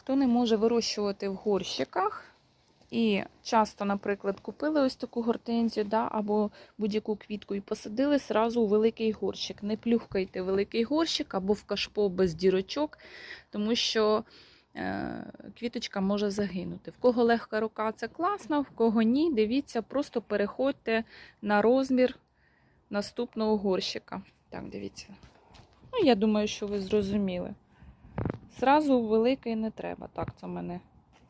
Хто не може вирощувати в горщиках, і часто, наприклад, купили ось таку гортензію, да, або будь-яку квітку і посадили сразу у великий горщик. Не плюхкайте великий горщик або в кашпо без дірочок, тому що е, квіточка може загинути. В кого легка рука, це класно, в кого ні, дивіться, просто переходьте на розмір наступного горщика. Так, дивіться. Ну, я думаю, що ви зрозуміли. Зразу великий не треба. Так, це в мене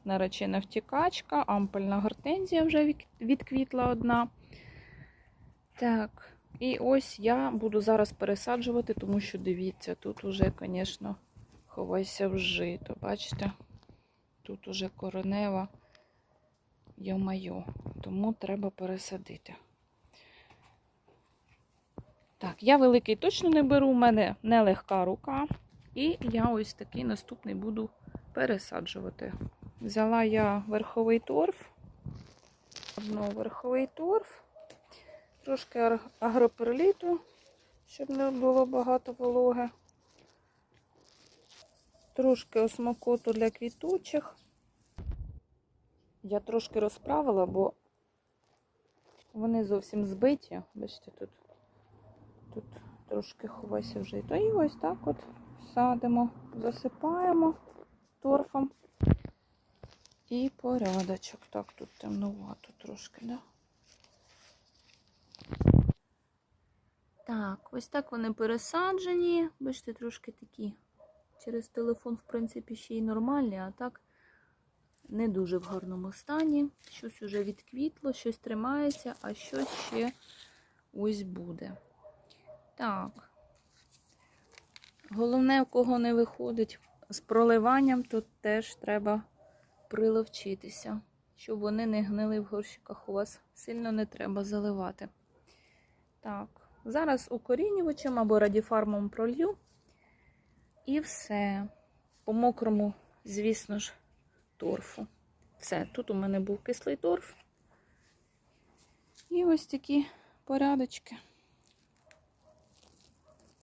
наречена втікачка, ампельна гортензія вже відквітла одна. Так, і ось я буду зараз пересаджувати, тому що дивіться, тут уже, звісно, ховайся в жито. Бачите? Тут уже коренева. Йо-майо. Тому треба пересадити. Так, я великий точно не беру, у мене нелегка рука. І я ось такий наступний буду пересаджувати. Взяла я верховий торф, одно верховий торф, трошки агроперліту, щоб не було багато вологи, трошки осмокоту для квітучих. Я трошки розправила, бо вони зовсім збиті. Бачите, тут, тут трошки ховайся вже. То і ось так от садимо, засипаємо торфом. І порядочок. Так, тут темнувато трошки, да? Так, ось так вони пересаджені. Бачите, трошки такі. Через телефон, в принципі, ще й нормальні, а так не дуже в гарному стані. Щось уже відквітло, щось тримається, а щось ще ось буде. Так. Головне, у кого не виходить з проливанням, тут теж треба приловчитися, щоб вони не гнили в горщиках. У вас сильно не треба заливати. Так, зараз укорінювачем або радіфармом пролью. І все. По мокрому, звісно ж, торфу. Все, тут у мене був кислий торф. І ось такі порядочки.